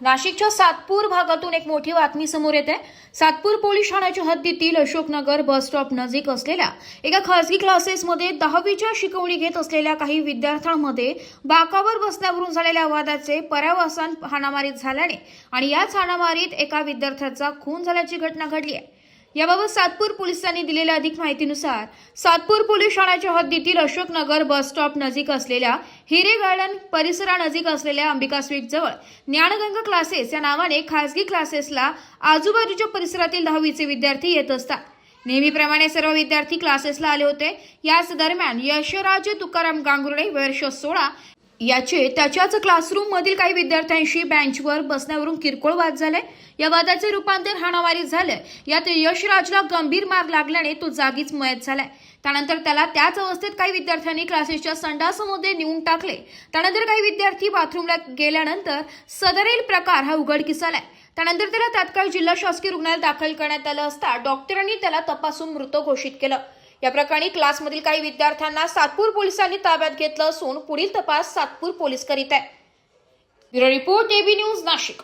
नाशिकच्या सातपूर भागातून एक मोठी बातमी समोर येते. सातपूर पोलीस ठाण्याच्या हद्दीतील अशोकनगर बस स्टॉप नजीक असलेल्या एका खासगी क्लासेसमध्ये दहावीच्या शिकवणी घेत असलेल्या काही विद्यार्थ्यांमध्ये बाकावर बसण्यावरून झालेल्या वादाचे पर्यावसान हाणामारीत झाल्याने आणि याच हाणामारीत एका विद्यार्थ्याचा खून झाल्याची घटना घडली आहे. याबाबत सातपूर पोलिसांनी दिलेल्या अधिक माहितीनुसार सातपूर पोलीस ठाण्याच्या हद्दीतील अशोकनगर बस स्टॉप नजीक असलेल्या हिरे गार्डन परिसरानजीक असलेल्या अंबिका स्वीट जवळ ज्ञानगंगा क्लासेस या नावाने खासगी क्लासेसला आजूबाजूच्या परिसरातील दहावीचे विद्यार्थी येत असतात. नेहमीप्रमाणे सर्व विद्यार्थी क्लासेसला आले होते. याच दरम्यान यशराज तुकाराम गांगुर्डे वर्ष सोळा याचे त्याच्याच क्लासरूम मधील काही विद्यार्थ्यांशी बेंचवर बसण्यावरून किरकोळ वाद झाले. या वादाचे रूपांतर हाणामारीत झालंय यात यशराजला गंभीर मार लागल्याने तो जागीच मयत झालाय. त्यानंतर त्याला त्याच अवस्थेत काही विद्यार्थ्यांनी क्लासेसच्या संडासमध्ये नेऊन टाकले. त्यानंतर काही विद्यार्थी बाथरूमला गेल्यानंतर सदरील प्रकार हा उघडकीस आलाय त्यानंतर त्याला तात्काळ जिल्हा शासकीय रुग्णालयात दाखल करण्यात आलं असता डॉक्टरांनी त्याला तपासून मृत घोषित केलं. या प्रकरणी क्लासमधील काही विद्यार्थ्यांना सातपूर पोलिसांनी ताब्यात घेतलं असून पुढील तपास सातपूर पोलीस करीत आहे. Bureau report A B news Nashik.